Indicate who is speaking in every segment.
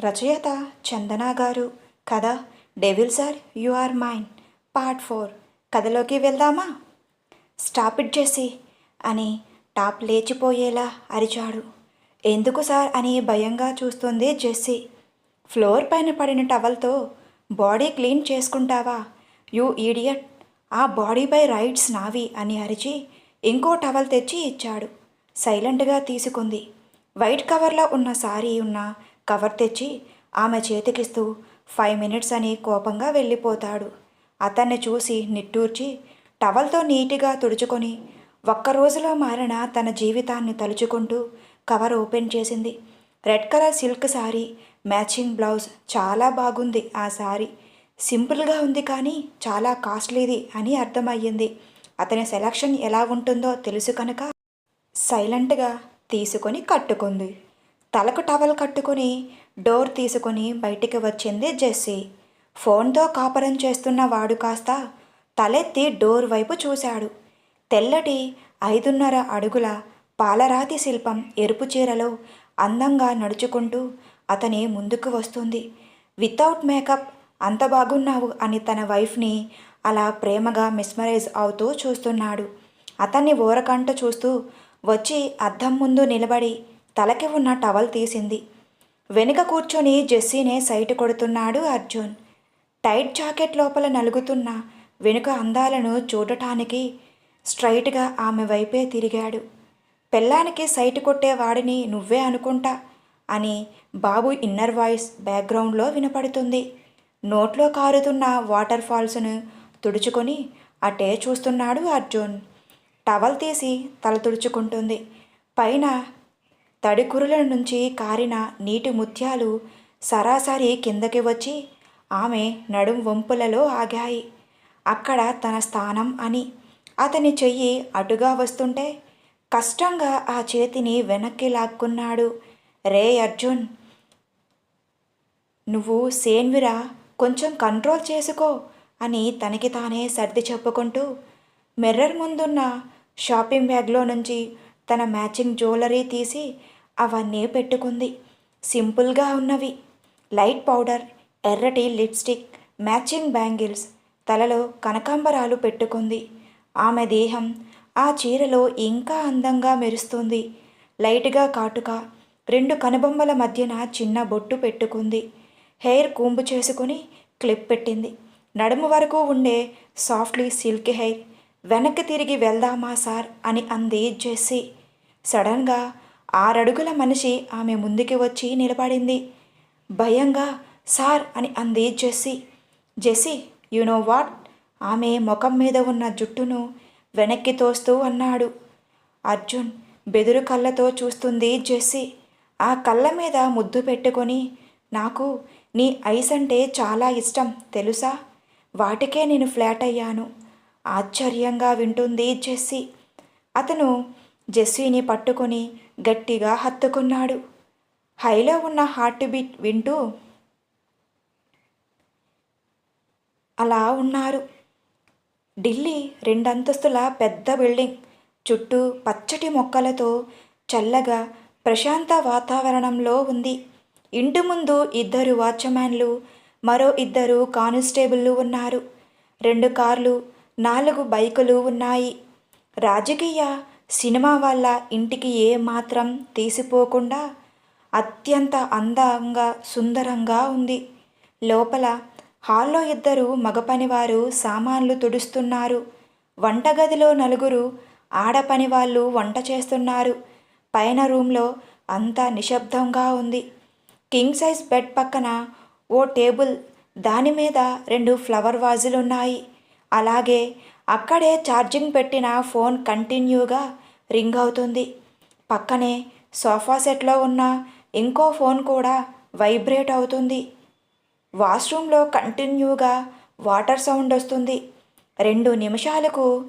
Speaker 1: రచయిత చందన గారు. కథ devil sir you are mine part four. కథలోకి వెళ్దామా? స్టాప్ ఇట్ చేసి అని టాప్ లేచిపోయేలా అరిచాడు. ఎందుకు సార్ అని భయంగా చూస్తుంది జెస్సీ. ఫ్లోర్ పైన పడిన టవల్తో బాడీ క్లీన్ చేసుకుంటావా? యూ ఈడియట్ ఆ బాడీపై రైట్స్ నావి అని అరిచి ఇంకో టవల్ తెచ్చి ఇచ్చాడు. సైలెంట్గా తీసుకుంది. వైట్ కవర్లో ఉన్న సారీ ఉన్న కవర్ తెచ్చి ఆమె చేతికిస్తూ ఫైవ్ మినిట్స్ అని కోపంగా వెళ్ళిపోతాడు. అతన్ని చూసి నిట్టూర్చి టవల్తో నీట్గా తుడుచుకొని ఒక్క రోజులో మారిన తన జీవితాన్ని తలుచుకుంటూ కవర్ ఓపెన్ చేసింది. Red colour silk sari matching blouse చాలా బాగుంది ఆ సారీ. సింపుల్గా ఉంది కానీ చాలా కాస్ట్లీది అని అర్థమయ్యింది. అతని సెలక్షన్ ఎలా ఉంటుందో తెలుసు కనుక సైలెంట్గా తీసుకొని కట్టుకుంది. తలకు టవల్ కట్టుకొని డోర్ తీసుకొని బయటికి వచ్చింది జెస్సీ. ఫోన్తో కాపరం చేస్తున్న వాడు కాస్త తలెత్తి డోర్ వైపు చూశాడు. తెల్లటి ఐదున్నర అడుగుల పాలరాతి శిల్పం ఎరుపు చీరలో అందంగా నడుచుకుంటూ అతని ముందుకు వస్తుంది. వితౌట్ మేకప్ అంత బాగున్నావు అని తన వైఫ్ని అలా ప్రేమగా మిస్మరైజ్ అవుతూ చూస్తున్నాడు. అతన్ని ఓరకంట చూస్తూ వచ్చి అద్దం ముందు నిలబడి తలకి ఉన్న టవల్ తీసింది. వెనుక కూర్చొని జెస్సీనే సైట్ కొడుతున్నాడు అర్జున్. టైట్ జాకెట్ లోపల నలుగుతున్న వెనుక అందాలను చూడటానికి స్ట్రైట్గా ఆమె వైపే తిరిగాడు. పెళ్ళానికి సైట్ కొట్టేవాడిని నువ్వే అనుకుంటా అని బాబు ఇన్నర్ వాయిస్ బ్యాక్గ్రౌండ్లో వినపడుతుంది. నోట్లో కారుతున్న వాటర్ ఫాల్స్ను తుడుచుకొని అటే చూస్తున్నాడు అర్జున్. టవల్ తీసి తల తుడుచుకుంటుంది. పైన తడికురుల నుంచి కారిన నీటి ముత్యాలు సరాసరి కిందకి వచ్చి ఆమె నడుం వంపులలో ఆగాయి. అక్కడ తన స్థానం అని అతని చెయ్యి అటుగా వస్తుంటే కష్టంగా ఆ చేతిని వెనక్కి లాక్కున్నాడు. రే అర్జున్ నువ్వు సేన్విరా కొంచెం కంట్రోల్ చేసుకో అని తనకి తానే సర్ది చెప్పుకుంటూ మిర్రర్ ముందున్న షాపింగ్ బ్యాగ్లో నుంచి తన మ్యాచింగ్ జ్యువెలరీ తీసి అవన్నీ పెట్టుకుంది. సింపుల్గా ఉన్నవి. లైట్ పౌడర్ ఎర్రటి లిప్స్టిక్ మ్యాచింగ్ బ్యాంగిల్స్ తలలో కనకాంబరాలు పెట్టుకుంది. ఆమె దేహం ఆ చీరలో ఇంకా అందంగా మెరుస్తుంది. లైట్గా కాటుక రెండు కనుబొమ్మల మధ్యన చిన్న బొట్టు పెట్టుకుంది. హెయిర్ కూంబు చేసుకుని క్లిప్ పెట్టింది. నడుము వరకు ఉండే సాఫ్ట్లీ సిల్క్ హెయిర్ వెనక్కి తిరిగి వెళ్దామా సార్ అని అంది జెస్సీ. సడన్గా ఆరడుగుల మనిషి ఆమె ముందుకి వచ్చి నిలబడింది. భయంగా సార్ అని అంది Jessie. Jessie you know what? ఆమె ముఖం మీద ఉన్న జుట్టును వెనక్కి తోస్తూ అన్నాడు. అర్జున్ బెదురు కళ్ళతో చూస్తుంది జెస్సీ. ఆ కళ్ళ మీద ముద్దు పెట్టుకొని నాకు నీ ఐస్ అంటే చాలా ఇష్టం తెలుసా? వాటికే నేను ఫ్లాట్ అయ్యాను. ఆశ్చర్యంగా వింటుంది జెస్సీ. అతను జెస్సీని పట్టుకొని గట్టిగా హత్తుకున్నాడు. హైలో ఉన్న హార్ట్ బీట్ వింటూ అలా ఉన్నారు. ఢిల్లీ రెండంతస్తుల పెద్ద బిల్డింగ్ చుట్టూ పచ్చటి మొక్కలతో చల్లగా ప్రశాంత వాతావరణంలో ఉంది. ఇంటి ముందు ఇద్దరు వాచ్మ్యాన్లు మరో ఇద్దరు కానిస్టేబుళ్ళు ఉన్నారు. రెండు కార్లు నాలుగు బైకులు ఉన్నాయి. రాజకీయ సినిమా వల్ల ఇంటికి ఏ మాత్రం తీసిపోకుండా అత్యంత అందంగా సుందరంగా ఉంది. లోపల హాల్లో ఇద్దరు మగపనివారు సామాన్లు తుడుస్తున్నారు. వంటగదిలో నలుగురు ఆడపని వాళ్ళు వంట చేస్తున్నారు. పైన రూమ్లో అంతా నిశ్శబ్దంగా ఉంది. కింగ్ సైజ్ బెడ్ పక్కన ఓ టేబుల్ దాని మీద రెండు ఫ్లవర్ వాజులున్నాయి. ఉన్నాయి అలాగే అక్కడే ఛార్జింగ్ పెట్టిన ఫోన్ కంటిన్యూగా రింగ్ అవుతుంది. పక్కనే సోఫా సెట్లో ఉన్న ఇంకో ఫోన్ కూడా వైబ్రేట్ అవుతుంది. వాష్రూమ్లో కంటిన్యూగా వాటర్ సౌండ్ వస్తుంది. రెండు నిమిషాలకు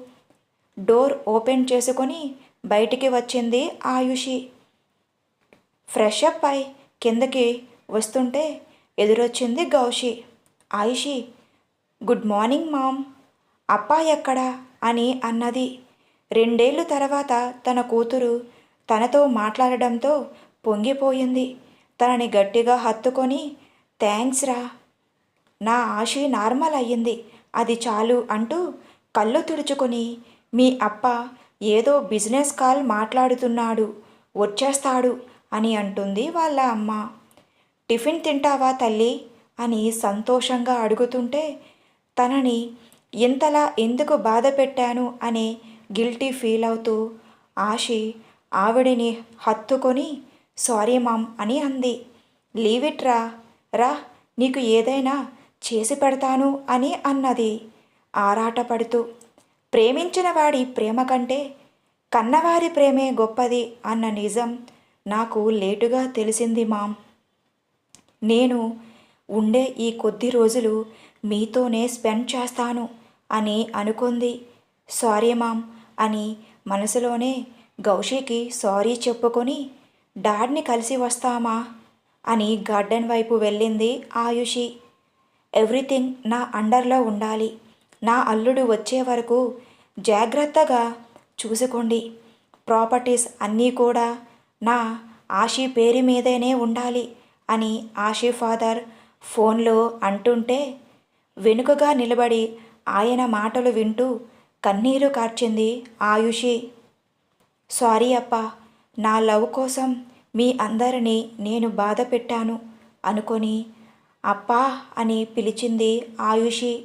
Speaker 1: డోర్ ఓపెన్ చేసుకొని బయటికి వచ్చింది ఆయుషి. ఫ్రెష్ అప్ అయి కిందకి వస్తుంటే ఎదురొచ్చింది గౌషి. Ayushi good morning mom. అప్పా ఎక్కడా? అని అన్నది. రెండేళ్ళు తర్వాత తన కూతురు తనతో మాట్లాడడంతో పొంగిపోయింది. తనని గట్టిగా హత్తుకొని థ్యాంక్స్ రా నా ఆశి నార్మల్ అయ్యింది. అది చాలు అంటూ కళ్ళు తుడుచుకొని మీ అప్ప ఏదో బిజినెస్ కాల్ మాట్లాడుతున్నాడు వచ్చేస్తాడు అని అంటుంది వాళ్ళ అమ్మ. టిఫిన్ తింటావా తల్లి? అని సంతోషంగా అడుగుతుంటే తనని ఇంతలా ఎందుకు బాధ పెట్టాను అనే గిల్టీ ఫీల్ అవుతూ ఆశి ఆవిడిని హత్తుకొని సారీ మామ్ అని అంది. లీవ్ ఇట్ రా రా నీకు ఏదైనా చేసి పెడతాను అని అన్నది. ఆరాటపడుతూ ప్రేమించిన వాడి ప్రేమ కంటే కన్నవారి ప్రేమే గొప్పది అన్న నిజం నాకు లేటుగా తెలిసింది మామ్. నేను ఉండే ఈ కొద్ది రోజులు మీతోనే స్పెండ్ చేస్తాను అని అనుకుంది. సారీ మామ్ అని మనసులోనే గౌషికి సారీ చెప్పుకొని డాడ్ని కలిసి వస్తామా? అని గార్డెన్ వైపు వెళ్ళింది ఆయుషి. ఎవ్రీథింగ్ నా అండర్లో ఉండాలి. నా అల్లుడు వచ్చే వరకు జాగ్రత్తగా చూసుకోండి. ప్రాపర్టీస్ అన్నీ కూడా నా ఆశీ పేరు మీదేనే ఉండాలి అని ఆశీ ఫాదర్ ఫోన్లో అంటుంటే వెనుకగా నిలబడి ఆయన మాటలు వింటూ కన్నీరు కార్చింది ఆయుషి. సారీ అప్ప నా లవ్ కోసం మీ అందరినీ నేను బాధ పెట్టాను అనుకొని అప్పా అని పిలిచింది ఆయుషి.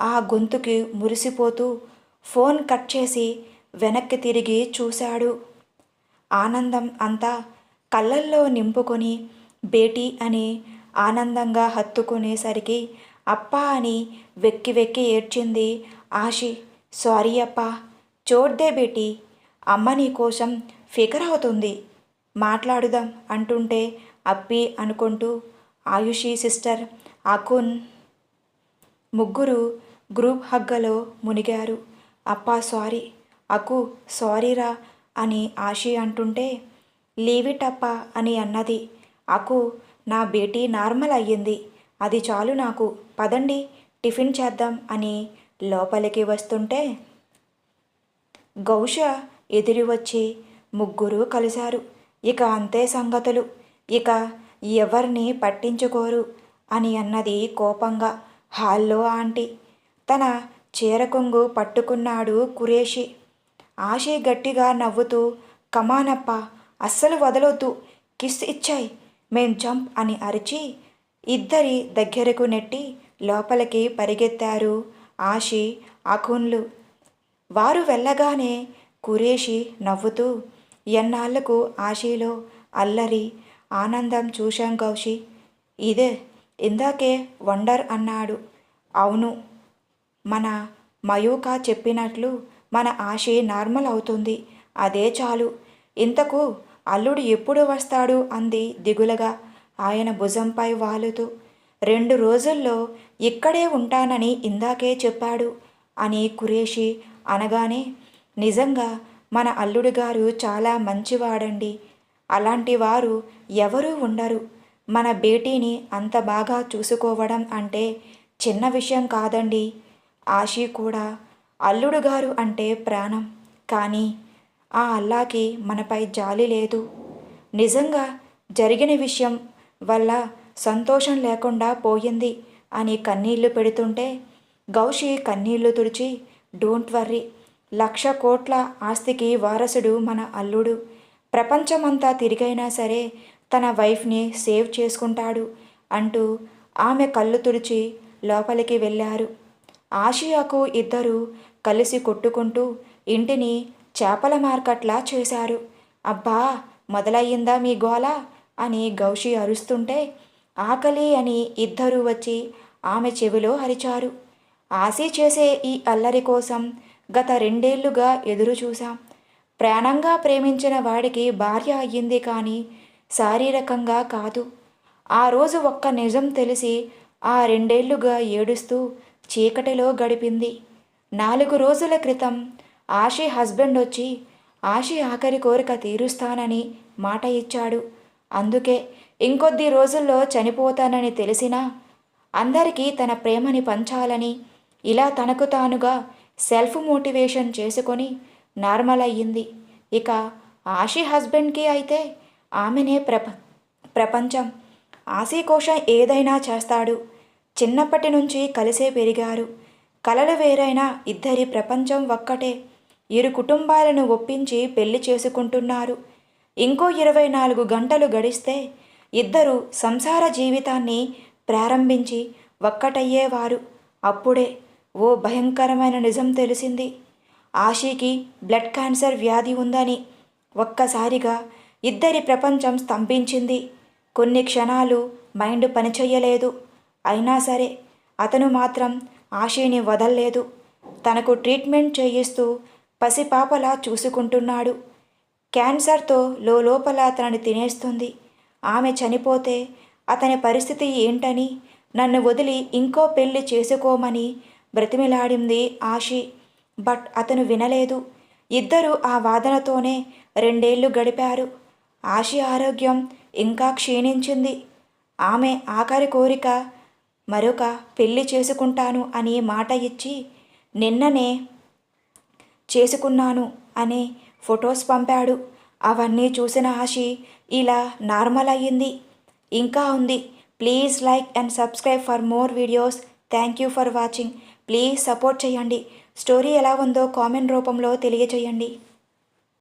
Speaker 1: ఆ గొంతుకి మురిసిపోతూ ఫోన్ కట్ చేసి వెనక్కి తిరిగి చూశాడు. ఆనందం అంతా కళ్ళల్లో నింపుకొని బేటీ అని ఆనందంగా హత్తుకునేసరికి అప్పా అని వెక్కి వెక్కి ఏడ్చింది. ఆశి సారీ అప్పా చోడ్దే బేటీ అమ్మ నీ కోసం ఫికర్ అవుతుంది. మాట్లాడుదాం అంటుంటే అప్పి అనుకుంటూ ఆయుషి సిస్టర్ అకున్ ముగ్గురు గ్రూప్ హగ్గలో మునిగారు. అప్పా సారీ అకు సారీరా అని ఆశి అంటుంటే లీవ్ ఇట్ అని అన్నది. అకు నా బేటీ నార్మల్ అయ్యింది. అది చాలు నాకు. పదండి టిఫిన్ చేద్దాం అని లోపలికి వస్తుంటే గౌష ఎదిరి వచ్చి ముగ్గురు కలిశారు. ఇక అంతే సంగతులు. ఇక ఎవరిని పట్టించుకోరు అని అన్నది కోపంగా హాల్లో ఆంటీ. తన చీర కొంగు పట్టుకున్నాడు కురేషి. ఆశి గట్టిగా నవ్వుతూ కమానప్ప అస్సలు వదలొద్దు. కిస్ ఇచ్చాయి. మేం జంప్ అని అరిచి ఇద్దరి దగ్గరకు నెట్టి లోపలికి పరిగెత్తారు ఆశి అఖున్లు వారు వెళ్ళగానే కురేషి నవ్వుతూ ఎన్నాళ్ళకు ఆశీలో అల్లరి ఆనందం చూశాం కౌశి. ఇదే ఇందాకే వండర్ అన్నాడు. అవును మన మయూకా చెప్పినట్లు మన ఆశి నార్మల్ అవుతుంది. అదే చాలు. ఇంతకు అల్లుడు ఎప్పుడు వస్తాడు? అంది దిగులుగా. ఆయన భుజంపై వాలుతూ రెండు రోజుల్లో ఇక్కడే ఉంటానని ఇందాకే చెప్పాడు అని కురేషి అనగానే నిజంగా మన అల్లుడు గారు చాలా మంచివాడండి. అలాంటి వారు ఎవరూ ఉండరు. మన బేటీని అంత బాగా చూసుకోవడం అంటే చిన్న విషయం కాదండి. ఆశీ కూడా అల్లుడు గారు అంటే ప్రాణం. కానీ ఆ అల్లాకి మనపై జాలి లేదు. నిజంగా జరిగిన విషయం వల్ల సంతోషం లేకుండా పోయింది అని కన్నీళ్ళు పెడుతుంటే గౌషి కన్నీళ్ళు తుడిచి డోంట్ వర్రీ లక్ష కోట్ల ఆస్తికి వారసుడు మన అల్లుడు. ప్రపంచమంతా తిరిగైనా సరే తన వైఫ్ని సేవ్ చేసుకుంటాడు అంటూ ఆమె కళ్ళు తుడిచి లోపలికి వెళ్ళారు. ఆసియాకు ఇద్దరు కలిసి కొట్టుకుంటూ ఇంటిని చేపల మార్కెట్లా చేశారు. అబ్బా మొదలయ్యిందా మీ గోల? అని గౌషి అరుస్తుంటే ఆకలి అని ఇద్దరూ వచ్చి ఆమె చెవిలో అరిచారు ఆశీ చేసే ఈ అల్లరి కోసం గత రెండేళ్ళుగా ఎదురు చూశాం. ప్రాణంగా ప్రేమించిన వాడికి భార్య అయ్యింది కానీ శారీరకంగా కాదు. ఆ రోజు ఒక్క నిజం తెలిసి ఆ రెండేళ్ళుగా ఏడుస్తూ చీకటిలో గడిపింది. నాలుగు రోజుల క్రితం ఆషి హస్బెండ్ వచ్చి ఆశి ఆఖరి కోరిక తీరుస్తానని మాట ఇచ్చాడు. అందుకే ఇంకొద్ది రోజుల్లో చనిపోతానని తెలిసినా అందరికీ తన ప్రేమని పంచాలని ఇలా తనకు తానుగా సెల్ఫ్ మోటివేషన్ చేసుకొని నార్మల్ అయ్యింది. ఇక ఆశి హస్బెండ్కి అయితే ఆమెనే ప్రప ప్రపంచం. ఆశీ కోసం ఏదైనా చేస్తాడు. చిన్నప్పటి నుంచి కలిసే పెరిగారు. కలలు వేరైనా ఇద్దరి ప్రపంచం ఒక్కటే. ఇరు కుటుంబాలను ఒప్పించి పెళ్ళి చేసుకుంటున్నారు. ఇంకో ఇరవై నాలుగు గంటలు గడిస్తే ఇద్దరు సంసార జీవితాన్ని ప్రారంభించి ఒక్కటయ్యేవారు. అప్పుడే ఓ భయంకరమైన నిజం తెలిసింది. ఆషీకి బ్లడ్ క్యాన్సర్ వ్యాధి ఉందని ఒక్కసారిగా ఇద్దరి ప్రపంచం స్తంభించింది. కొన్ని క్షణాలు మైండ్ పనిచేయలేదు అయినా సరే అతను మాత్రం ఆశీని వదల్లేదు. తనకు ట్రీట్మెంట్ చేయిస్తూ పసిపాపలా చూసుకుంటున్నాడు. క్యాన్సర్తో లోపల అతనిని తినేస్తుంది. ఆమె చనిపోతే అతని పరిస్థితి ఏంటని నన్ను వదిలి ఇంకో పెళ్ళి చేసుకోమని బ్రతిమిలాడింది ఆశి. బట్ అతను వినలేదు. ఇద్దరు ఆ వాదనతోనే రెండేళ్ళు గడిపారు. ఆశి ఆరోగ్యం ఇంకా క్షీణించింది. ఆమె ఆఖరి కోరిక మరొక పెళ్ళి చేసుకుంటాను అని మాట ఇచ్చి నిన్ననే చేసుకున్నాను అనే ఫొటోస్ పంపాడు. అవన్నీ చూసిన ఆశి ఇలా నార్మల్ అయ్యింది. ఇంకా ఉంది. Please like and subscribe for more videos. Thank you for watching. Please support చేయండి. స్టోరీ ఎలా ఉందో కామెంట్ రూపంలో తెలియచేయండి